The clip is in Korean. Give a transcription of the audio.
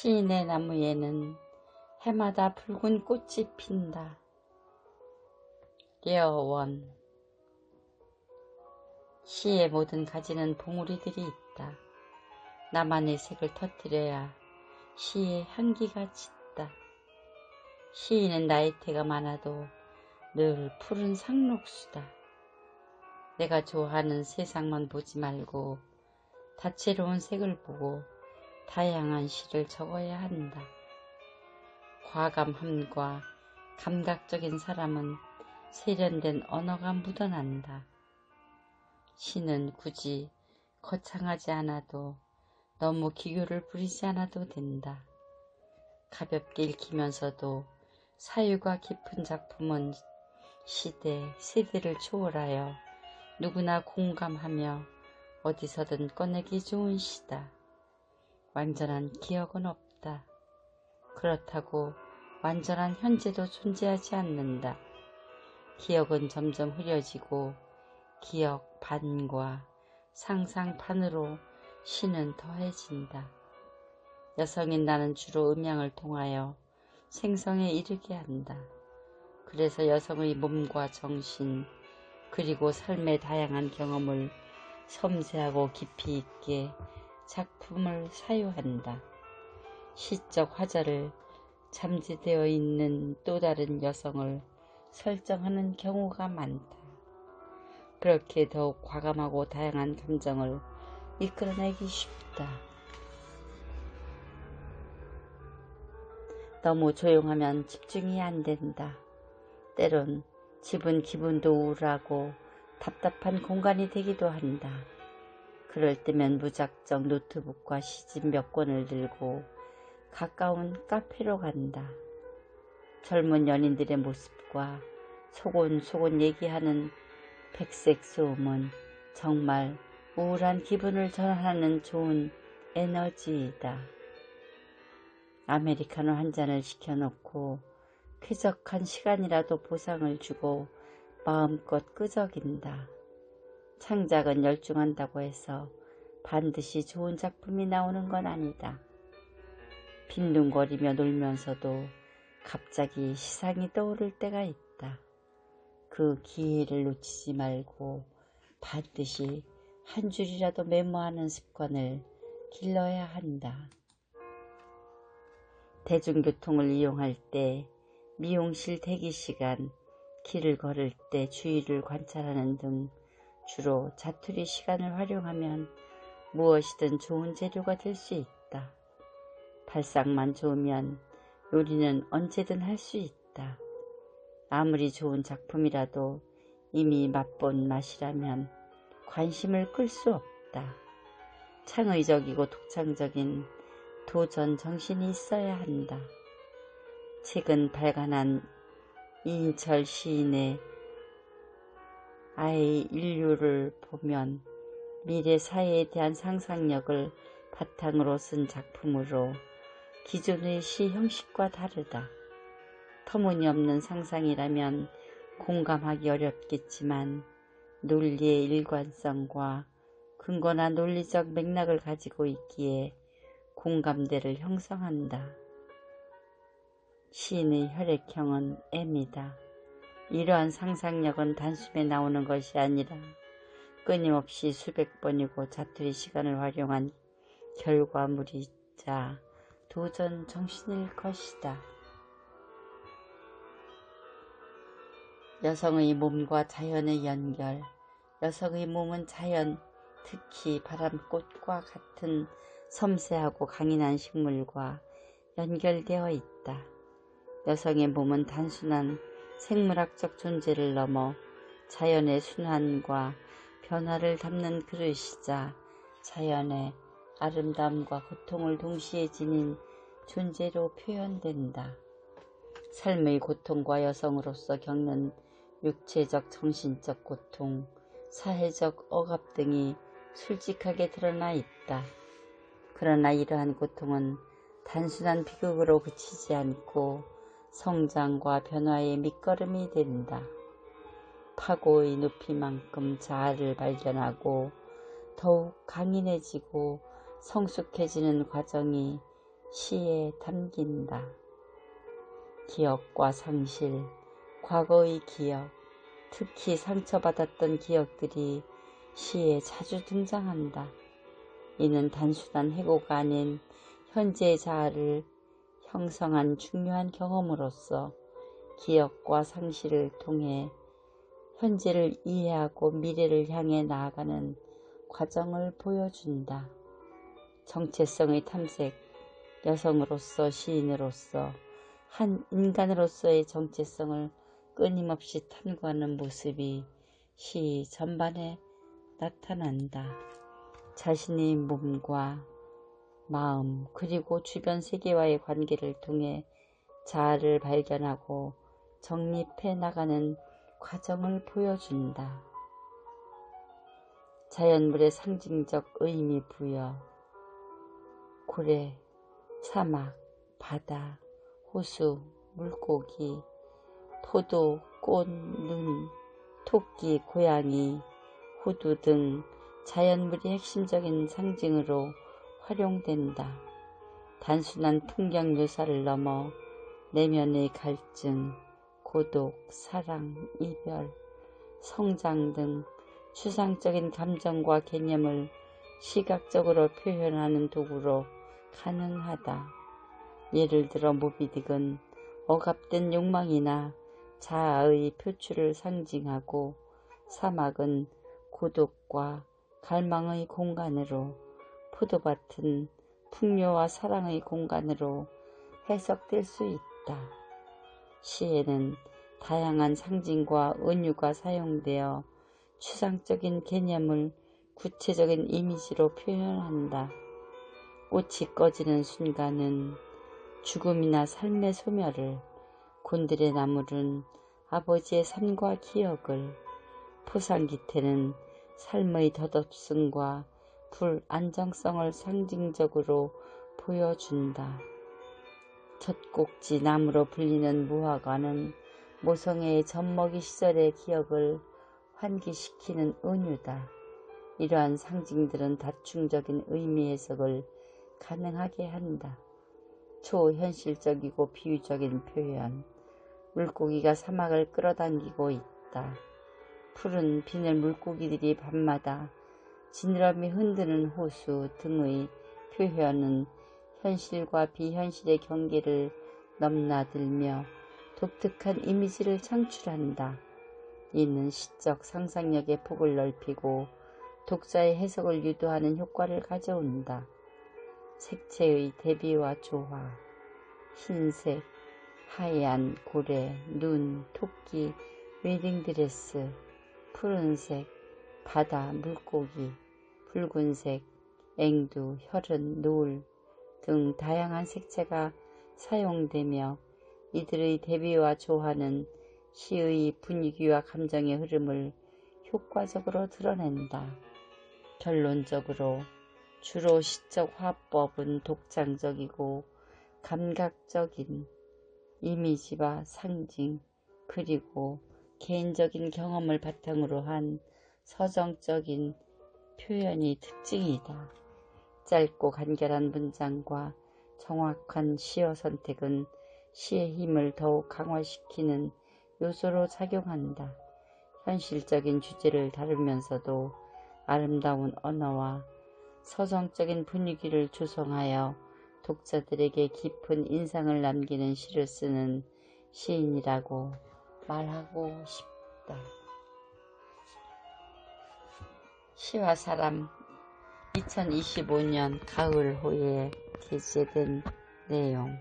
시인의 나무에는 해마다 붉은 꽃이 핀다. 려원 시의 모든 가지는 봉우리들이 있다. 나만의 색을 터뜨려야 시의 향기가 짙다. 시인은 나이테가 많아도 늘 푸른 상록수다. 내가 좋아하는 세상만 보지 말고 다채로운 색을 보고 다양한 시를 적어야 한다. 과감함과 감각적인 사람은 세련된 언어가 묻어난다. 시는 굳이 거창하지 않아도 너무 기교를 부리지 않아도 된다. 가볍게 읽히면서도 사유가 깊은 작품은 시대, 세대를 초월하여 누구나 공감하며 어디서든 꺼내기 좋은 시다. 완전한 기억은 없다. 그렇다고 완전한 현재도 존재하지 않는다. 기억은 점점 흐려지고 기억 반과 상상판으로 시는 더해진다. 여성인 나는 주로 음양을 통하여 생성에 이르게 한다. 그래서 여성의 몸과 정신 그리고 삶의 다양한 경험을 섬세하고 깊이 있게 작품을 사유한다. 시적 화자를 잠재되어 있는 또 다른 여성을 설정하는 경우가 많다. 그렇게 더욱 과감하고 다양한 감정을 이끌어내기 쉽다. 너무 조용하면 집중이 안 된다. 때론 집은 기분도 우울하고 답답한 공간이 되기도 한다. 그럴 때면 무작정 노트북과 시집 몇 권을 들고 가까운 카페로 간다. 젊은 연인들의 모습과 소곤소곤 얘기하는 백색 소음은 정말 우울한 기분을 전하는 좋은 에너지이다. 아메리카노 한 잔을 시켜놓고 쾌적한 시간이라도 보상을 주고 마음껏 끄적인다. 창작은 열중한다고 해서 반드시 좋은 작품이 나오는 건 아니다. 빈둥거리며 놀면서도 갑자기 시상이 떠오를 때가 있다. 그 기회를 놓치지 말고 반드시 한 줄이라도 메모하는 습관을 길러야 한다. 대중교통을 이용할 때, 미용실 대기시간, 길을 걸을 때 주위를 관찰하는 등 주로 자투리 시간을 활용하면 무엇이든 좋은 재료가 될 수 있다. 발상만 좋으면 요리는 언제든 할 수 있다. 아무리 좋은 작품이라도 이미 맛본 맛이라면 관심을 끌 수 없다. 창의적이고 독창적인 도전 정신이 있어야 한다. 최근 발간한 이인철 시인의 아이 인류를 보면 미래 사회에 대한 상상력을 바탕으로 쓴 작품으로 기존의 시 형식과 다르다. 터무니없는 상상이라면 공감하기 어렵겠지만 논리의 일관성과 근거나 논리적 맥락을 가지고 있기에 공감대를 형성한다. 시인의 혈액형은 M이다. 이러한 상상력은 단숨에 나오는 것이 아니라 끊임없이 수백 번이고 자투리 시간을 활용한 결과물이자 도전 정신일 것이다. 여성의 몸과 자연의 연결 여성의 몸은 자연, 특히 바람꽃과 같은 섬세하고 강인한 식물과 연결되어 있다. 여성의 몸은 단순한 생물학적 존재를 넘어 자연의 순환과 변화를 담는 그릇이자 자연의 아름다움과 고통을 동시에 지닌 존재로 표현된다. 삶의 고통과 여성으로서 겪는 육체적, 정신적 고통, 사회적 억압 등이 솔직하게 드러나 있다. 그러나 이러한 고통은 단순한 비극으로 그치지 않고 성장과 변화의 밑거름이 된다. 파고의 높이만큼 자아를 발견하고 더욱 강인해지고 성숙해지는 과정이 시에 담긴다. 기억과 상실, 과거의 기억, 특히 상처받았던 기억들이 시에 자주 등장한다. 이는 단순한 해고가 아닌 현재의 자아를 형성한 중요한 경험으로서 기억과 상실을 통해 현재를 이해하고 미래를 향해 나아가는 과정을 보여준다. 정체성의 탐색, 여성으로서 시인으로서 한 인간으로서의 정체성을 끊임없이 탐구하는 모습이 시 전반에 나타난다. 자신의 몸과 마음 그리고 주변 세계와의 관계를 통해 자아를 발견하고 정립해 나가는 과정을 보여준다. 자연물의 상징적 의미 부여 고래, 사막, 바다, 호수, 물고기, 포도, 꽃, 눈, 토끼, 고양이, 호두 등 자연물이 핵심적인 상징으로 활용된다. 단순한 풍경 묘사를 넘어 내면의 갈증, 고독, 사랑, 이별, 성장 등 추상적인 감정과 개념을 시각적으로 표현하는 도구로 가능하다. 예를 들어 모비딕은 억압된 욕망이나 자아의 표출을 상징하고 사막은 고독과 갈망의 공간으로 포도밭은 풍요와 사랑의 공간으로 해석될 수 있다. 시에는 다양한 상징과 은유가 사용되어 추상적인 개념을 구체적인 이미지로 표현한다. 꽃이 꺼지는 순간은 죽음이나 삶의 소멸을, 곤드레 나물은 아버지의 삶과 기억을, 포상기태는 삶의 덧없음과 불안정성을 상징적으로 보여준다. 젖꼭지 나무로 불리는 무화과는 모성애의 젖먹이 시절의 기억을 환기시키는 은유다. 이러한 상징들은 다충적인 의미 해석을 가능하게 한다. 초현실적이고 비유적인 표현. 물고기가 사막을 끌어당기고 있다. 푸른 비늘 물고기들이 밤마다 지느러미 흔드는 호수 등의 표현은 현실과 비현실의 경계를 넘나들며 독특한 이미지를 창출한다. 이는 시적 상상력의 폭을 넓히고 독자의 해석을 유도하는 효과를 가져온다. 색채의 대비와 조화, 흰색, 하얀 고래, 눈, 토끼, 웨딩드레스, 푸른색, 바다, 물고기, 붉은색, 앵두, 혈흔, 노을 등 다양한 색채가 사용되며 이들의 대비와 조화는 시의 분위기와 감정의 흐름을 효과적으로 드러낸다. 결론적으로 주로 시적 화법은 독창적이고 감각적인 이미지와 상징 그리고 개인적인 경험을 바탕으로 한 서정적인 표현이 특징이다. 짧고 간결한 문장과 정확한 시어 선택은 시의 힘을 더욱 강화시키는 요소로 작용한다. 현실적인 주제를 다루면서도 아름다운 언어와 서정적인 분위기를 조성하여 독자들에게 깊은 인상을 남기는 시를 쓰는 시인이라고 말하고 싶다. 시와 사람 2025년 가을 호에 게재된 내용